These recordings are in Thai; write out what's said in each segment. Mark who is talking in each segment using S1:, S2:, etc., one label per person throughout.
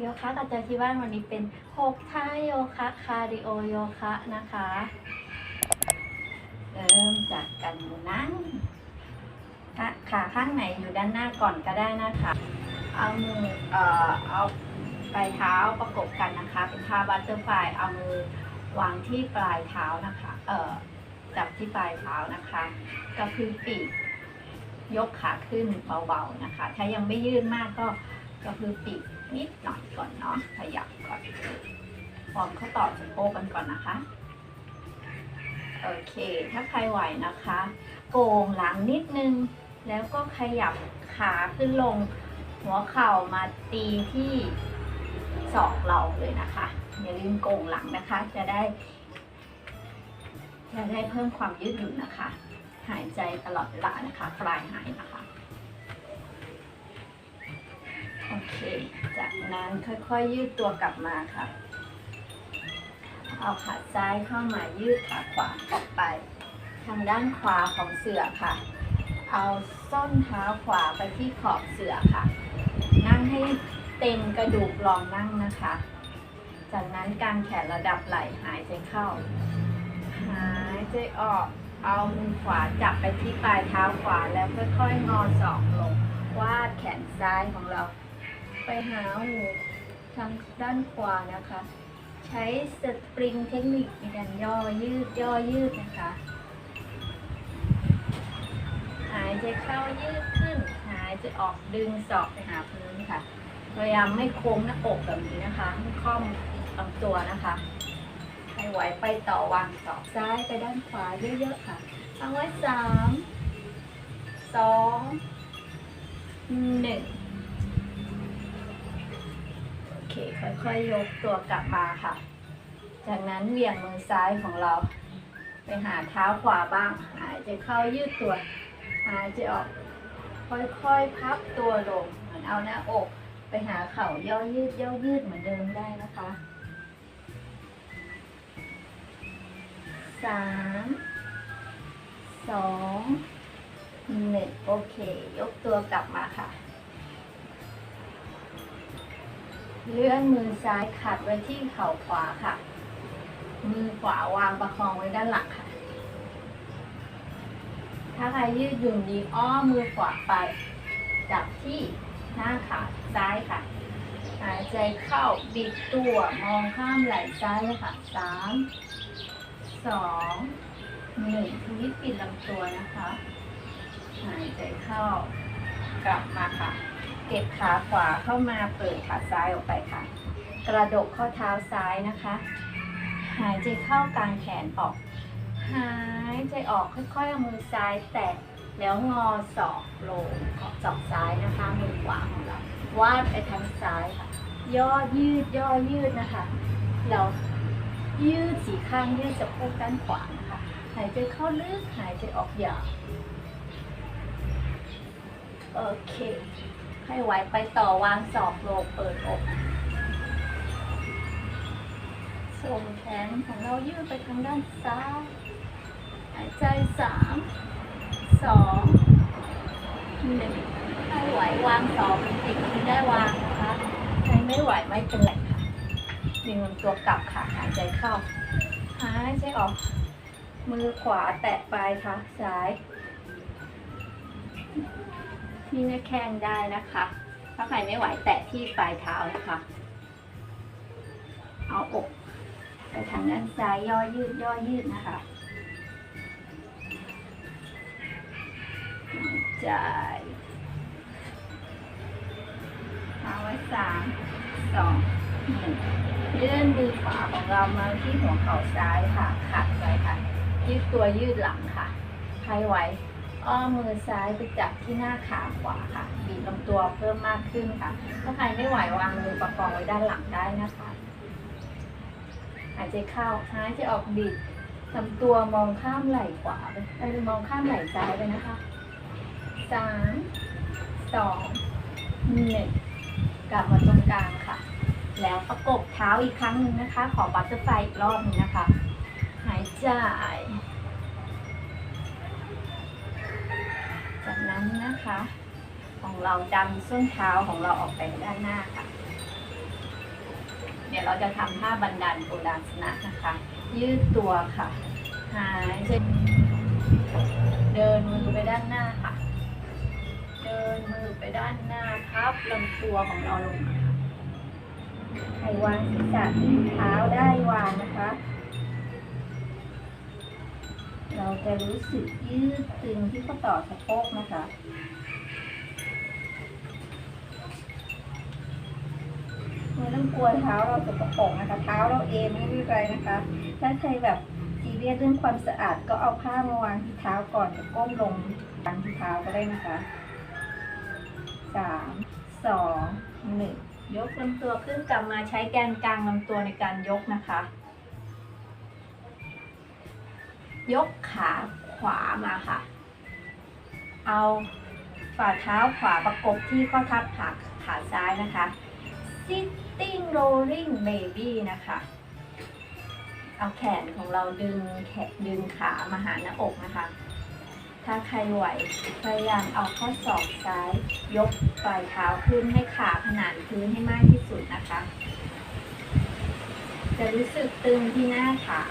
S1: โยคะกับเจอที่บ้านวันนี้เป็นหกท่าโยคะคาร์ดิโอโยคะนะคะ เริ่มจากการนั่งขาขาข้างไหนอยู่ด้านหน้าก่อนก็ได้นะคะ เอามือเอ่อเอาปลายเท้าประกบกันนะคะ เป็นท่าบัตเตอร์ฟลายเอามือวางที่ปลายเท้านะคะ เอ่อจับที่ปลายเท้านะคะกระพือปีกยกขาขึ้นเบาๆนะคะ ถ้ายังไม่ยืดมากก็กระพือปีก นิดหน่อยก่อนเนาะขยับก่อนฟอร์มข้อต่อสะโพกกันก่อนนะคะ โอเค ถ้าใครไหวนะคะ โก่งหลังนิดนึง แล้วก็ขยับขาขึ้นลง หัวเข่ามาตีที่ศอกเราเลยนะคะ อย่าลืมโก่งหลังนะคะ จะได้ จะได้เพิ่มความยืดหยุ่นนะคะ หายใจตลอดเวลานะคะ ปลายหายนะคะ โอเค จากนั้นค่อยๆยืดตัวกลับมาค่ะ เอาขาซ้ายเข้ามายืดขาขวาออกไป ทางด้านขวาของเสือค่ะ เอาส้นเท้าขวาไปที่ขอบเสือค่ะ นั่งให้เต็มกระดูกลองนั่งนะคะ จากนั้นกางแขนระดับไหล่หายใจเข้า หายใจออก เอามือขวาจับไปที่ปลายเท้าขวาแล้วค่อยๆงอศอกลงวาดแขนซ้ายของเรา ไปหาหูทางด้านขวานะคะ ใช้สปริงเทคนิคในการย่อยืดย่อยืดนะคะ หายใจเข้ายืดขึ้น หายใจออกดึงศอกไปหาพื้นค่ะ พยายามไม่โค้งหน้าอกแบบนี้นะคะไม่ค่อมลำตัวนะคะให้ไหวไปต่อวางศอซ้ายไปด้านขวาเยอะๆค่ะเอาไว้สามสองหนึ่ง เค ค่อยๆยกตัวกลับมาค่ะ จากนั้นเหวี่ยงมือซ้ายของเรา ไปหาเท้าขวาบ้าง หายใจเข้ายืดตัวหายใจออก ค่อยๆพับตัวลงเหมือนเอาหน้าอก ไปหาเข่าย่อยืดย่อยืดเหมือนเดิมได้นะคะสามสองหนึ่งโอเค ยกตัวกลับมาค่ะ เลื่อนมือซ้ายขัดไว้ที่เข่าขวาค่ะ มือขวาวางประคองไว้ด้านหลังค่ะ ถ้าใครยืดหยุ่นดีอ้อมมือขวาไป จับที่หน้าขาซ้ายค่ะ หายใจเข้าบิดตัวมองข้ามไหล่ซ้ายเลยค่ะสามสองหนึ่งทวิตปิดลำตัวนะคะ หายใจเข้ากลับมาค่ะ เก็บขาขวาเข้ามาเปิดขาซ้ายออกไปค่ะ กระดกข้อเท้าซ้ายนะคะ หายใจเข้ากลางแขนออก หายใจออกค่อยๆเอามือซ้ายแตะแล้วงอศอกลงศอกซ้ายนะคะมือขวาของเราวาดไปทางซ้ายค่ะ ย่อยืดย่อยืดนะคะ เรายืดสีข้างยืดสะโพกด้านขวานะคะ หายใจเข้าลึกหายใจออกยาวโอเค ให้ไหวไปต่อวางศอกลงเปิดอกส่งแขนของเรายืดไปทางด้านซ้ายหายใจสามสองหนึ่งให้ไหววางสองติดที่ได้วางนะคะใครไม่ไหวไม่เป็นไรค่ะดึงลำตัวกลับค่ะหายใจเข้าหายใจออก มือขวาแตะปลายค่ะซ้าย ที่หน้าแข้งได้นะคะ ถ้าใครไม่ไหวแตะที่ปลายเท้านะคะ เอาอกไปทางด้านซ้ายย่อยืดย่อยืดนะคะใจเอาไว้สามสองหนึ่งเลื่อนมือขวาของเรามาที่หัวเข่าซ้ายค่ะขัดไว้ค่ะ ยืดตัวยืดหลังค่ะใครไหว อ้อมมือซ้ายไปจับที่หน้าขาขวาค่ะบีบลำตัวเพิ่มมากขึ้นค่ะ ถ้าใครไม่ไหววางมือประคองไว้ด้านหลังได้นะคะหายใจเข้าหายใจออกบิดลำตัวมองข้ามไหล่ขวาไปมองข้ามไหล่ซ้ายไปนะคะสามสองหนึ่งกลับมาตรงกลางค่ะ แล้วประกบเท้าอีกครั้งหนึ่งนะคะ ขอบัตเตอร์ไฟอีกรอบหนึงนะคะ หายใจ นั้นนะคะ ของเราดันส้นเท้าของเราออกไปด้านหน้าค่ะ เดี๋ยวเราจะทำท่าบันดาลโกดาสนะนะคะ ยืดตัวค่ะ หายใจเดินมือไปด้านหน้าค่ะ เดินมือไปด้านหน้าพับลำตัวของเราลงมาค่ะใครวางศีรษะที่เท้าได้วางนะคะ เราจะรู้สึกยืดตึงที่ข้อต่อสะโพกนะคะไม่ต้องกลัวเท้าเราสกปรกนะคะ เท้าเราเองไม่เป็นไรนะคะ ถ้าใครแบบซีเรียสเรื่องความสะอาดก็เอาผ้ามาวางที่เท้าก่อนจะก้มลงวางที่เท้าก็ได้นะคะสามสองหนึ่งยกลำตัวขึ้นกลับมาใช้แกนกลางลำตัวในการยกนะคะ ยกขาขวามาค่ะ เอาฝ่าเท้าขวาประกบที่ข้อทับขาขาซ้ายนะคะ sitting rolling baby นะคะ เอาแขนของเราดึงแขนดึงขามาหาหน้าอกนะคะ ถ้าใครไหวพยายามเอาข้อศอกซ้าย ยกปลายเท้าขึ้นให้ขาขนานพื้นให้มากที่สุดนะคะ จะรู้สึกตึงที่หน้าขา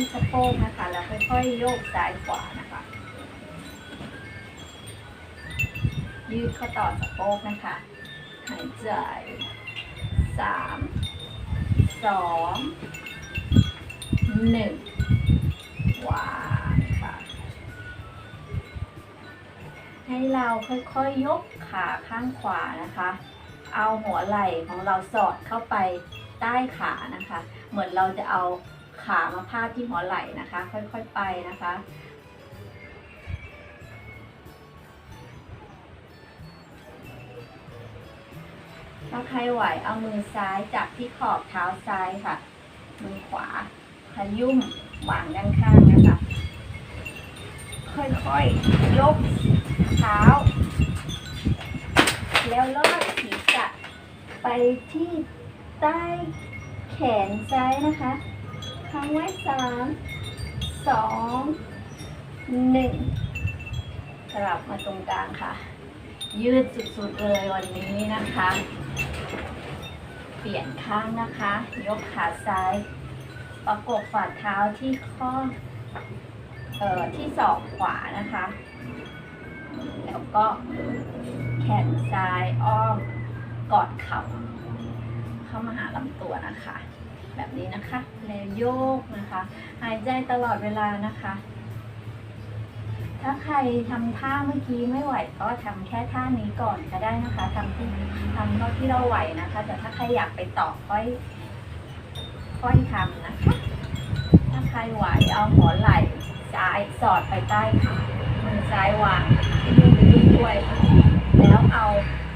S1: ที่สะโพกนะคะ แล้วค่อยๆโยกซ้ายขวานะคะ ยืดข้อต่อสะโพกนะคะหายใจสามสองหนึ่งวางค่ะ ให้เราค่อยๆยกขาข้างขวานะคะ เอาหัวไหล่ของเราสอดเข้าไปใต้ขานะคะ เหมือนเราจะเอา ขามาพาดที่หัวไหล่นะคะ ค่อยๆไปนะคะ ถ้าใครไหวเอามือซ้ายจับที่ขอบเท้าซ้ายค่ะ มือขวาขยุ่มวางด้านข้างนะคะ ค่อยๆยกเท้า แล้วลอดศีรษะไปที่ใต้แขนซ้ายนะคะ ค้างไว้สามสองหนึ่งสลับมาตรงกลางค่ะ ยืดสุดๆเลยวันนี้นะคะ เปลี่ยนข้างนะคะ ยกขาซ้าย ประกบฝ่าเท้าที่ข้อเอ่อที่ศอกขวานะคะ แล้วก็แขนซ้ายอ้อมกอดเข่าเข้ามาหาลำตัวนะคะ แบบนี้นะคะแล้วโยกนะคะ หายใจตลอดเวลานะคะ ถ้าใครทำท่าเมื่อกี้ไม่ไหวก็ทำแค่ท่านี้ก่อนก็ได้นะคะทำที่ทำเท่าที่เราไหวนะคะ แต่ถ้าใครอยากไปต่อค่อย ค่อยทำนะคะ ถ้าใครไหวเอาหัวไหล่ซ้ายสอดไปใต้ขามือซ้ายวางยืดไปด้วย แล้วเอา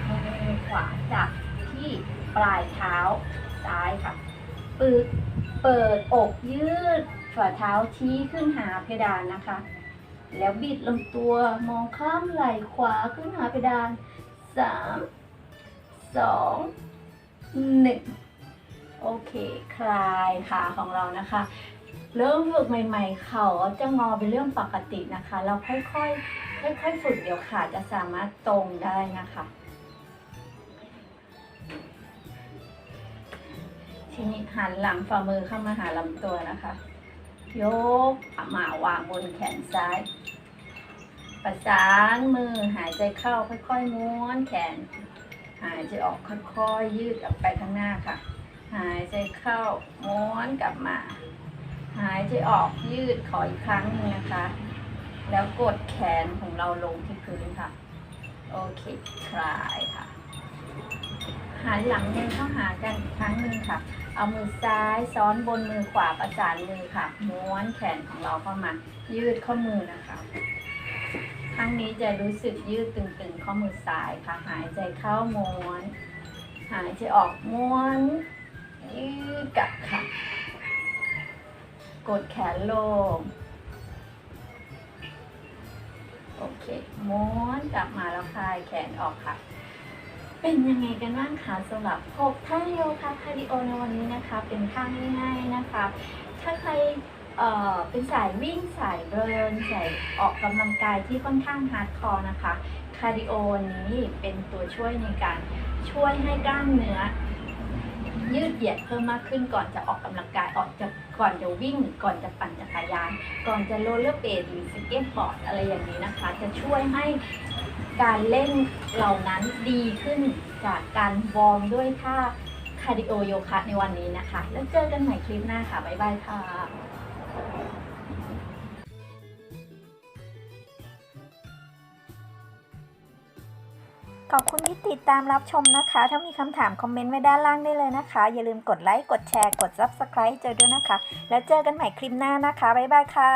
S1: มือขวาจับที่ปลายเท้าซ้ายค่ะ ปึกเปิดอกยืดฝ่าเท้าชี้ขึ้นหาเพดานนะคะ แล้วบิดลำตัวมองข้ามไหล่ขวาขึ้นหาเพดานสามสองหนึ่งโอเคคลายขาของเรานะคะ เริ่มฝึกใหม่ๆ เขาจะงอเป็นเรื่องปกตินะคะ เราค่อยๆค่อยๆฝึกเดี๋ยวขาจะสามารถตรงได้นะคะ ทีนี้หันหลังฝ่ามือเข้ามาหาลำตัวนะคะ ยกหมาวางบนแขนซ้าย ประสานมือหายใจเข้าค่อยๆม้วนแขน หายใจออกค่อยๆยืดออกไปข้างหน้าค่ะ หายใจเข้าม้วนกลับมา หายใจออกยืดขออีกครั้งหนึงนะคะ แล้วกดแขนของเราลงที่พื้นค่ะ โอเคคลายค่ะหันหลังมือเข้าหากันอีกครั้งหนึ่งค่ะ เอามือซ้ายซ้อนบนมือขวาประสานมือค่ะ ม้วนแขนของเราเข้ามา ยืดข้อมือนะคะครั้งนี้จะรู้สึกยืดตึงๆข้อมือซ้ายค่ะ หายใจเข้าม้วน หายใจออกม้วน ยืดกลับค่ะ กดแขนลง โอเค ม้วนกลับมาแล้วคลายแขนออกค่ะ เป็นยังไงกันบ้างคะสำหรับ6ท่าโยคะคาร์ดิโอในวันนี้นะคะ เป็นท่าง่ายๆนะคะ ถ้าใครเอ่อเป็นสายวิ่งสายเดินสายออกกำลังกายที่ค่อนข้างฮาร์ดคอร์นะคะคาร์ดิโอนี้เป็นตัวช่วยในการช่วยให้กล้ามเนื้อ ยืดเหยียดเพิ่มมากขึ้นก่อนจะออกกำลังกายออกจะก่อนจะวิ่ง ก่อนจะปั่นจักรยาน ก่อนจะโรลเลอร์เบลดหรือสเก็ตบอร์ดอะไรอย่างนี้นะคะ จะช่วยให้ การเล่นเหล่านั้นดีขึ้นจากการวอร์มด้วยท่าคาร์ดิโอโยคะในวันนี้นะคะ แล้วเจอกันใหม่คลิปหน้าค่ะ บ๊ายบายค่ะ
S2: ขอบคุณที่ติดตามรับชมนะคะ ถ้ามีคำถามคอมเมนต์ไว้ด้านล่างได้เลยนะคะ อย่าลืมกดไลค์ กดแชร์ กด Subscribe เจอด้วยนะคะ แล้วเจอกันใหม่คลิปหน้านะคะ บ๊ายบายค่ะ